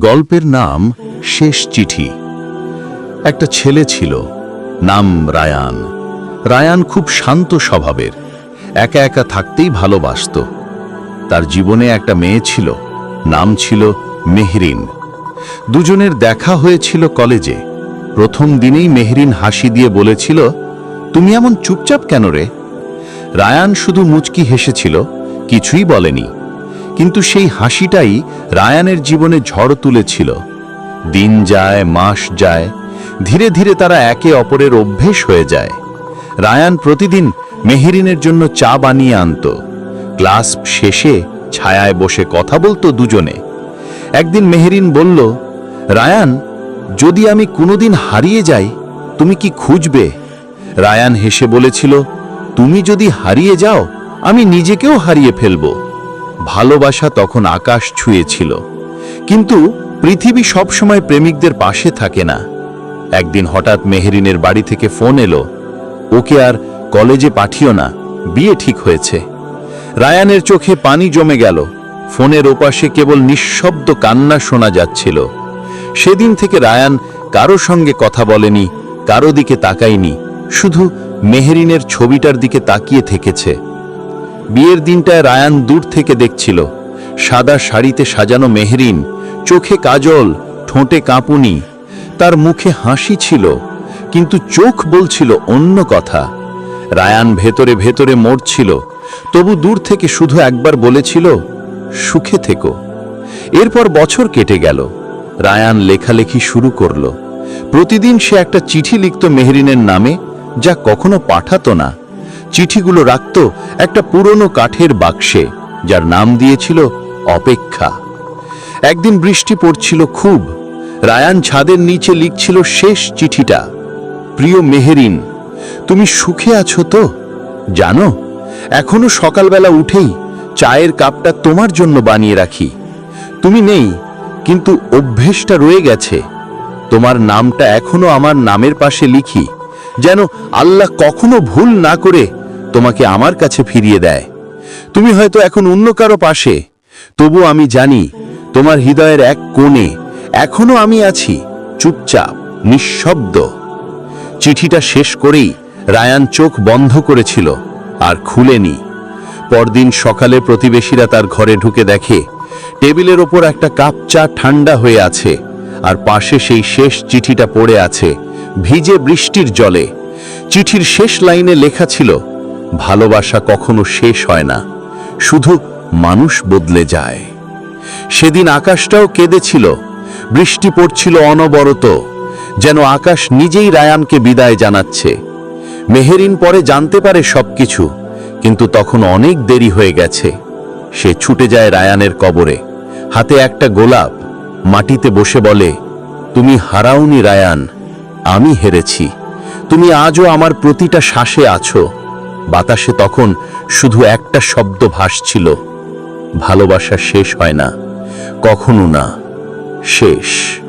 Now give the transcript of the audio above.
গল্পের নাম শেষ চিঠি। একটা ছেলে ছিল, নাম রায়ান। রায়ান খুব শান্ত স্বভাবের, একা একা থাকতেই ভালোবাসত। তার জীবনে একটা মেয়ে ছিল, নাম ছিল মেহরিন। দুজনের দেখা হয়েছিল কলেজে। প্রথম দিনেই মেহরিন হাসি দিয়ে বলেছিল, তুমি এমন চুপচাপ কেন রে? রায়ান শুধু মুচকি হেসেছিল, কিছুই বলেনি। কিন্তু সেই হাসিটাই রায়ানের জীবনে ঝড় তুলেছিল। দিন যায়, মাস যায়, ধীরে ধীরে তারা একে অপরের অভ্যেস হয়ে যায়। রায়ান প্রতিদিন মেহেরিনের জন্য চা বানিয়ে আনত। ক্লাস শেষে ছায়ায় বসে কথা বলতো দুজনে। একদিন মেহেরিন বলল, রায়ান, যদি আমি কোনোদিন হারিয়ে যাই, তুমি কি খুঁজবে? রায়ান হেসে বলেছিল, তুমি যদি হারিয়ে যাও, আমি নিজেকেও হারিয়ে ফেলব। ভালোবাসা তখন আকাশ ছুঁয়েছিল। কিন্তু পৃথিবী সবসময় প্রেমিকদের পাশে থাকে না। একদিন হঠাৎ মেহেরিনের বাড়ি থেকে ফোন এলো, ওকে আর কলেজে পাঠিও না, বিয়ে ঠিক হয়েছে। রায়ানের চোখে পানি জমে গেল, ফোনের ওপাশে কেবল নিঃশব্দ কান্না শোনা যাচ্ছিল। সেদিন থেকে রায়ান কারও সঙ্গে কথা বলেনি, কারও দিকে তাকায়নি, শুধু মেহেরিনের ছবিটার দিকে তাকিয়ে থেকেছে। বিয়ের দিনটায় রায়ান দূর থেকে দেখছিল। সাদা শাড়িতে সাজানো মেহরিন, চোখে কাজল, ঠোঁটে কাঁপুনি। তার মুখে হাসি ছিল, কিন্তু চোখ বলছিল অন্য কথা। রায়ান ভেতরে ভেতরে মরছিল, তবু দূর থেকে শুধু একবার বলেছিল, সুখে থেকো। এরপর বছর কেটে গেল। রায়ান লেখালেখি শুরু করল। প্রতিদিন সে একটা চিঠি লিখত মেহরিনের নামে, যা কখনো পাঠাতো না। চিঠিগুলো রাখত একটা পুরনো কাঠের বাক্সে, যার নাম দিয়েছিল অপেক্ষা। একদিন বৃষ্টি পড়ছিল খুব। রায়ান ছাদের নিচে লিখছিল শেষ চিঠিটা। প্রিয় মেহেরিন, তুমি সুখে আছো তো? জানো, এখনও সকালবেলা উঠেই চায়ের কাপটা তোমার জন্য বানিয়ে রাখি। তুমি নেই, কিন্তু অভ্যেসটা রয়ে গেছে। তোমার নামটা এখনও আমার নামের পাশে লিখি, যেন আল্লাহ কখনো ভুল না করে তোমাকে আমার কাছে ফিরিয়ে দেয়। তুমি হয়তো এখন অন্য কারও পাশে। তবু আমি জানি, তোমার হৃদয়ের এক কোণে এখনও আমি আছি, চুপচাপ, নিঃশব্দ। চিঠিটা শেষ করেই রায়ান চোখ বন্ধ করেছিল আর খুলেনি। পরদিন সকালে প্রতিবেশীরা তার ঘরে ঢুকে দেখে, টেবিলের ওপর একটা কাপ চা ঠান্ডা হয়ে আছে আর পাশে সেই শেষ চিঠিটা পড়ে আছে, ভিজে বৃষ্টির জলে। চিঠির শেষ লাইনে লেখা ছিল ভালোবাসা কখনো শেষ হয় না, শুধু মানুষ বদলে যায়। সেদিন আকাশটাও কেঁদেছিল, বৃষ্টি পড়ছিল অনবরত, যেন আকাশ নিজেই রায়ানকে বিদায় জানাচ্ছে। মেহেরিন পরে জানতে পারে সবকিছু, কিন্তু তখন অনেক দেরি হয়ে গেছে। সে ছুটে যায় রায়ানের কবরে, হাতে একটা গোলাপ, মাটিতে বসে বলে, তুমি হারাওনি রায়ান, আমি হেরেছি। তুমি আজও আমার প্রতিটা শ্বাসে আছো। বাতাসে তখন শুধু একটা শব্দ ভাসছিল। ভালোবাসা শেষ হয় না। কখনো না। শেষ।